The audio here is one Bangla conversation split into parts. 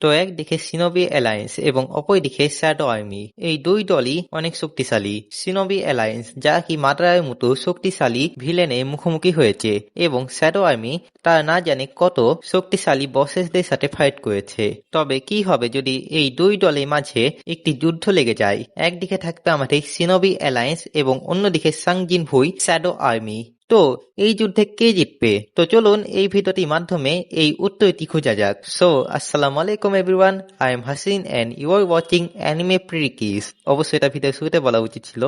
তো একদিকে সিনোবি অ্যালায়েন্স এবং অপরদিকে শ্যাডো আর্মি এই দুই দলই অনেক শক্তিশালী। সিনোবি অ্যালায়েন্স যা কি মাদ্রায়ের মতো শক্তিশালী ভিলেনে মুখোমুখি হয়েছে এবং শ্যাডো আর্মি তারা না জানে কত শক্তিশালী বসেসদের সাথে ফাইট করেছে। তবে কি হবে যদি এই দুই দলের মাঝে একটি যুদ্ধ লেগে যায়? একদিকে থাকবে আমাদের সিনোবি অ্যালায়েন্স এবং অন্যদিকে সাংজিন ভুই শ্যাডো আর্মি তো এই যুদ্ধে কে জিতবে? তো চলুন এই ভিডিওটির মাধ্যমে এই উত্তরটি খোঁজা যাক। সো আসসালামু আলাইকুম everyone I am Hasin and you are watching anime প্রিকিস অবশ্যই এটা ভিডিও শুরুতে বলা উচিত ছিল।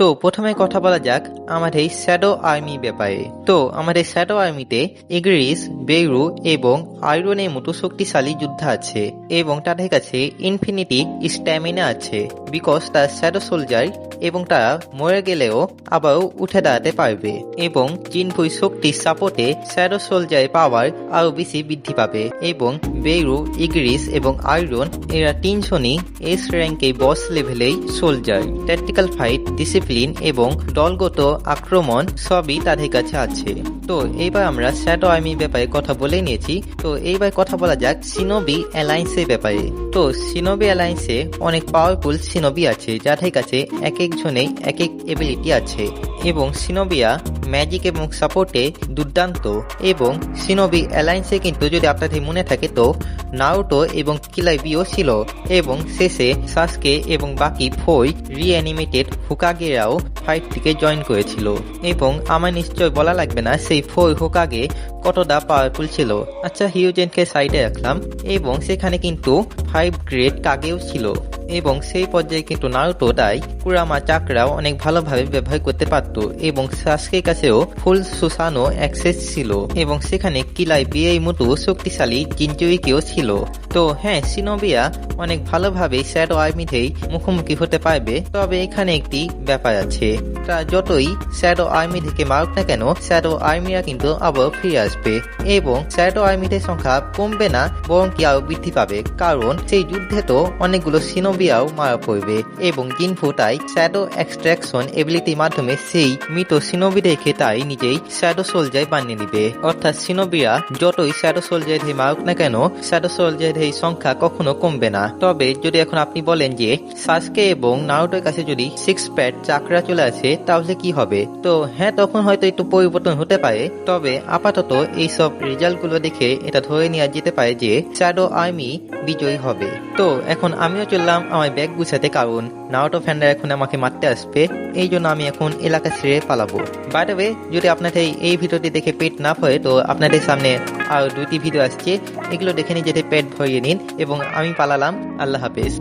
তো প্রথমে কথা বলা যাক আমাদের শ্যাডো আর্মি ব্যাপারে। তো আমাদের শ্যাডো আর্মিতে ইগ্রিস বেইরু এবং আয়রনের মতো শক্তিশালী যোদ্ধা আছে এবং তাদের কাছে ইনফিনিটি স্ট্যামিনা আছে বিকজ তার শ্যাডো সোলজার এবং তারা মরে গেলেও আবারও উঠে দাঁড়াতে পারবে এবং জিনভুই শক্তির সাপোর্টে শ্যাডো সোলজার পাওয়ার আরও বেশি বৃদ্ধি পাবে এবং বেইরু ইগ্রিস এবং আয়রন এরা তিনজনই এস র্যাঙ্কে বস লেভেলেই সোলজার ট্যাকটিক্যাল ফাইট ডিসিপ্লিন এবং দলগত আক্রমণ সবই তাদের কাছে আছে। তো এইবার আমরা শ্যাডো আর্মির ব্যাপারে কথা বলে নিয়েছি। তো এইবার কথা বলা যাক সিনোবি অ্যালায়েন্সের ব্যাপারে। তো সিনোবি অ্যালায়েন্সে অনেক পাওয়ারফুল সিনোবি আছে, যাদের কাছে এক একজনেই এক এক এবিলিটি আছে। এবং সিনোবিয়া ম্যাজিক এবং সাপোর্টে দুর্দান্ত। এবং সিনোবি অ্যালায়েন্সে কিন্তু যদি আপনাদের মনে থাকে তো নারুটো এবং কিলাইবিও ছিল। এবং শেষে সাসকে এবং বাকি ফই রিঅ্যানিমেটেড হুকাগেরাও ফাইট ফাইটটিকে জয়েন করেছিল। এবং আমার নিশ্চয় বলা লাগবে না সেই ফোর হোক আগে কতটা পাওয়ারফুল ছিল। আচ্ছা হিউজেনকে সাইডে রাখলাম এবং সেখানে কিন্তু ফাইভ গ্রেড কাগেও ছিল। এবং সেই পর্যায়ে কিন্তু নারুটো তাই কুরামা চাকরাও অনেক ভালোভাবে ব্যবহার করতে পারত এবং সাসকের কাছেও ফুল সুসানো অ্যাক্সেস ছিল এবং সেখানে কিলাই বিয়ে মতো শক্তিশালী জিনচুইকেও ছিল। তো হ্যাঁ সিনোবিয়া অনেক ভালোভাবে শ্যাডো আর্মিতেই মুখোমুখি হতে পারবে। তবে এখানে একটি ব্যাপার আছে। তা যতই শ্যাডো আর্মি থেকে মারুক না কেন, শ্যাডো আর্মিরা কিন্তু আবার ফিরে আসবে এবং শ্যাডো আর্মিদের সংখ্যা কমবে না, বরং কি আরও বৃদ্ধি পাবে? কারণ সেই যুদ্ধে তো অনেকগুলো সিনোবিয়াও মারা পড়বে এবং জিনফু তাই শ্যাডো এক্সট্রাকশন এবিলিটির মাধ্যমে সেই মৃত সিনোবিদেরকে তাই নিজেই শ্যাডো সোলজার বানিয়ে নিবে। অর্থাৎ সিনোবিয়া যতই শ্যাডো সোলজার দিয়ে মারুক না কেন শ্যাডো সোলজার এই সংখ্যা কখনো কমবে না। তবে যদি এখন আপনি বলেন যে সাসকে এবং নারুটোর কাছে যদি সিক্স প্যাড চাকরা চলে আসে, তাহলে কি হবে? তো হ্যাঁ তখন হয়তো একটু পরিবর্তন হতে পারে। তবে আপাতত এইসব রেজাল্টগুলো দেখে এটা ধরে নেওয়া যেতে পারে যে শ্যাডো আর্মি বিজয়ী হবে। তো এখন আমিও চললাম আমার ব্যাগ গুছাতে কারণ নাওটো ফ্যানরা এখন আমাকে মারতে আসবে, এই জন্য আমি এখন এলাকা ছেড়ে পালাবো। বাইরে যদি আপনাদের এই ভিডিওটি দেখে পেট না ভরে, তো আপনাদের সামনে আর দুটি ভিডিও আসছে। এগুলো দেখে নিয়ে যেতে পেট ভরিয়ে নিন এবং আমি পালালাম। আল্লাহ হাফেজ।